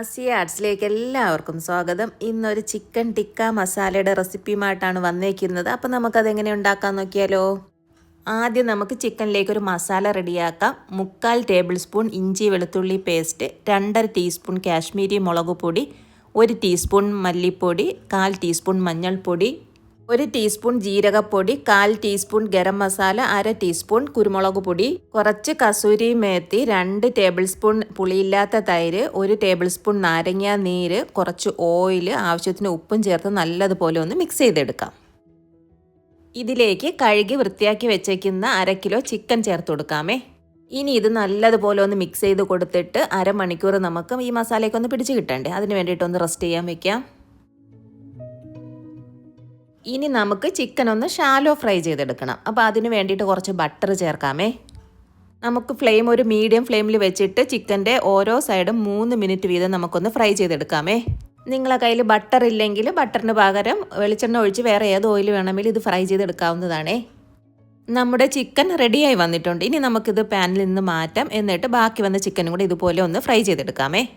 ആസിയ ആർട്സിലേക്ക് എല്ലാവർക്കും സ്വാഗതം. ഇന്നൊരു ചിക്കൻ ടിക്ക മസാലയുടെ റെസിപ്പിയുമായിട്ടാണ് വന്നേക്കുന്നത്. അപ്പം നമുക്കത് എങ്ങനെ ഉണ്ടാക്കാൻ നോക്കിയാലോ? ആദ്യം നമുക്ക് ചിക്കനിലേക്ക് ഒരു മസാല റെഡിയാക്കാം. മുക്കാൽ ടേബിൾ സ്പൂൺ ഇഞ്ചി വെളുത്തുള്ളി പേസ്റ്റ് രണ്ടര ടീസ്പൂൺ കാശ്മീരി മുളക് പൊടി ഒരു ടീസ്പൂൺ മല്ലിപ്പൊടി കാൽ ടീസ്പൂൺ മഞ്ഞൾപ്പൊടി ഒരു ടീസ്പൂൺ ജീരകപ്പൊടി കാൽ ടീസ്പൂൺ ഗരം മസാല അര ടീസ്പൂൺ കുരുമുളക് പൊടി കുറച്ച് കസൂരി മേത്തി രണ്ട് ടേബിൾ സ്പൂൺ പുളിയില്ലാത്ത തൈര് ഒരു ടേബിൾ സ്പൂൺ നാരങ്ങ നീര് കുറച്ച് ഓയിൽ ആവശ്യത്തിന് ഉപ്പും ചേർത്ത് നല്ലതുപോലെ ഒന്ന് മിക്സ് ചെയ്തെടുക്കാം. ഇതിലേക്ക് കഴുകി വൃത്തിയാക്കി വെച്ചേക്കുന്ന അര കിലോ ചിക്കൻ ചേർത്ത് കൊടുക്കാമേ. ഇനി ഇത് നല്ലതുപോലെ ഒന്ന് മിക്സ് ചെയ്ത് കൊടുത്തിട്ട് അരമണിക്കൂർ നമുക്ക് ഈ മസാലയൊക്കെ ഒന്ന് പിടിച്ച് കിട്ടണ്ടേ? അതിന് വേണ്ടിയിട്ട് ഒന്ന് റെസ്റ്റ് ചെയ്യാൻ വെക്കാം. ഇനി നമുക്ക് ചിക്കൻ ഒന്ന് ഷാലോ ഫ്രൈ ചെയ്തെടുക്കണം. അപ്പോൾ അതിന് വേണ്ടിയിട്ട് കുറച്ച് ബട്ടർ ചേർക്കാമേ. നമുക്ക് ഫ്ലെയിം ഒരു മീഡിയം ഫ്ലെയിമിൽ വെച്ചിട്ട് ചിക്കന്റെ ഓരോ സൈഡും മൂന്ന് മിനിറ്റ് വീതം നമുക്കൊന്ന് ഫ്രൈ ചെയ്തെടുക്കാമേ. നിങ്ങളെ കയ്യിൽ ബട്ടർ ഇല്ലെങ്കിൽ ബട്ടറിന് പകരം വെളിച്ചെണ്ണ ഒഴിച്ച് വേറെ ഏത് ഓയിൽ വേണമെങ്കിലും ഇത് ഫ്രൈ ചെയ്തെടുക്കാവുന്നതാണേ. നമ്മുടെ ചിക്കൻ റെഡിയായി വന്നിട്ടുണ്ട്. ഇനി നമുക്കിത് പാനിൽ നിന്ന് മാറ്റാം. എന്നിട്ട് ബാക്കി വന്ന ചിക്കനും കൂടി ഇതുപോലെ ഒന്ന് ഫ്രൈ ചെയ്തെടുക്കാമേ.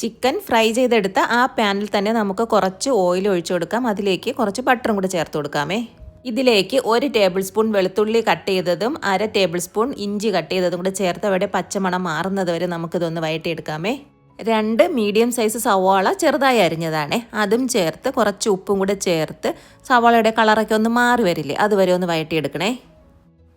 ചിക്കൻ ഫ്രൈ ചെയ്തെടുത്ത ആ പാനിൽ തന്നെ നമുക്ക് കുറച്ച് ഓയിൽ ഒഴിച്ചു കൊടുക്കാം. അതിലേക്ക് കുറച്ച് ബട്ടറും കൂടെ ചേർത്ത് കൊടുക്കാമേ. ഇതിലേക്ക് ഒരു ടേബിൾ സ്പൂൺ വെളുത്തുള്ളി കട്ട് ചെയ്തതും അര ടേബിൾ സ്പൂൺ ഇഞ്ചി കട്ട് ചെയ്തതും കൂടെ ചേർത്ത് അവിടെ പച്ചമണം മാറുന്നത് വരെ നമുക്കിതൊന്ന് വയറ്റിയെടുക്കാമേ രണ്ട് മീഡിയം സൈസ് സവാള ചെറുതായി അരിഞ്ഞതാണ്. അതും ചേർത്ത് കുറച്ച് ഉപ്പും കൂടെ ചേർത്ത് സവാളയുടെ കളറൊക്കെ ഒന്ന് മാറി വരില്ലേ അതുവരെ ഒന്ന് വയറ്റിയെടുക്കണേ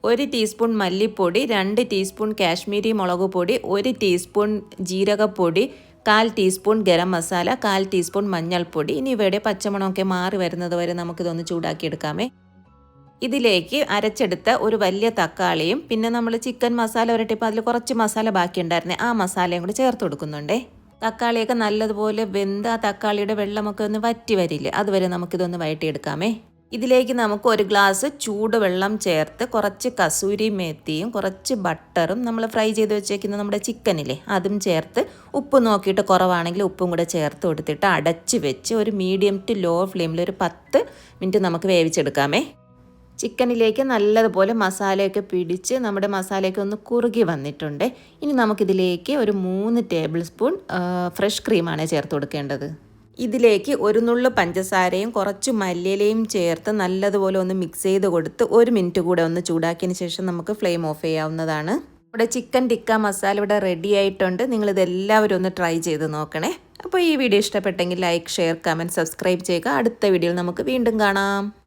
ഒരു ടീസ്പൂൺ മല്ലിപ്പൊടി രണ്ട് ടീസ്പൂൺ കാശ്മീരി മുളക് പൊടി ഒരു ടീസ്പൂൺ ജീരകപ്പൊടി കാൽ ടീസ്പൂൺ ഗരം മസാല കാൽ ടീസ്പൂൺ മഞ്ഞൾപ്പൊടി. ഇനി ഇവയുടെ പച്ചമണമൊക്കെ മാറി വരുന്നത് വരെ നമുക്കിതൊന്ന് ചൂടാക്കിയെടുക്കാമേ. ഇതിലേക്ക് അരച്ചെടുത്ത ഒരു വലിയ തക്കാളിയും പിന്നെ നമ്മൾ ചിക്കൻ മസാല വരട്ടിയപ്പോൾ അതിൽ കുറച്ച് മസാല ബാക്കി ഉണ്ടായിരുന്നേ ആ മസാലയും കൂടി ചേർത്ത് കൊടുക്കുന്നുണ്ടേ. തക്കാളിയൊക്കെ നല്ലതുപോലെ വെന്ത് ആ തക്കാളിയുടെ വെള്ളമൊക്കെ ഒന്ന് വറ്റി വരില്ലേ അതുവരെ നമുക്കിതൊന്ന് വഴറ്റിയെടുക്കാമേ. ഇതിലേക്ക് നമുക്ക് ഒരു ഗ്ലാസ് ചൂടുവെള്ളം ചേർത്ത് കുറച്ച് കസൂരി മേത്തിയും കുറച്ച് ബട്ടറും നമ്മൾ ഫ്രൈ ചെയ്ത് വെച്ചേക്കുന്ന നമ്മുടെ ചിക്കനില്ലേ അതും ചേർത്ത് ഉപ്പ് നോക്കിയിട്ട് കുറവാണെങ്കിൽ ഉപ്പും കൂടെ ചേർത്ത് കൊടുത്തിട്ട് അടച്ച് വെച്ച് ഒരു മീഡിയം ടു ലോ ഫ്ലെയിമിൽ ഒരു പത്ത് മിനിറ്റ് നമുക്ക് വേവിച്ചെടുക്കാമേ. ചിക്കനിലേക്ക് നല്ലതുപോലെ മസാലയൊക്കെ പിടിച്ച് നമ്മുടെ മസാലയൊക്കെ ഒന്ന് കുറുകി വന്നിട്ടുണ്ട്. ഇനി നമുക്കിതിലേക്ക് ഒരു മൂന്ന് ടേബിൾ സ്പൂൺ ഫ്രഷ് ക്രീമാണ് ചേർത്ത് കൊടുക്കേണ്ടത്. ഇതിലേക്ക് ഒരു നുള്ളു പഞ്ചസാരയും കുറച്ച് മല്ലിയിലയും ചേർത്ത് നല്ലതുപോലെ ഒന്ന് മിക്സ് ചെയ്ത് കൊടുത്ത് ഒരു മിനിറ്റ് കൂടെ ഒന്ന് ചൂടാക്കിയതിന് ശേഷം നമുക്ക് ഫ്ലെയിം ഓഫ് ചെയ്യാവുന്നതാണ്. ഇവിടെ ചിക്കൻ ടിക്ക മസാല ഇവിടെ റെഡി ആയിട്ടുണ്ട്. നിങ്ങളിതെല്ലാവരും ഒന്ന് ട്രൈ ചെയ്ത് നോക്കണേ. അപ്പോൾ ഈ വീഡിയോ ഇഷ്ടപ്പെട്ടെങ്കിൽ ലൈക്ക് ഷെയർ കമന്റ് സബ്സ്ക്രൈബ് ചെയ്യുക. അടുത്ത വീഡിയോയിൽ നമുക്ക് വീണ്ടും കാണാം.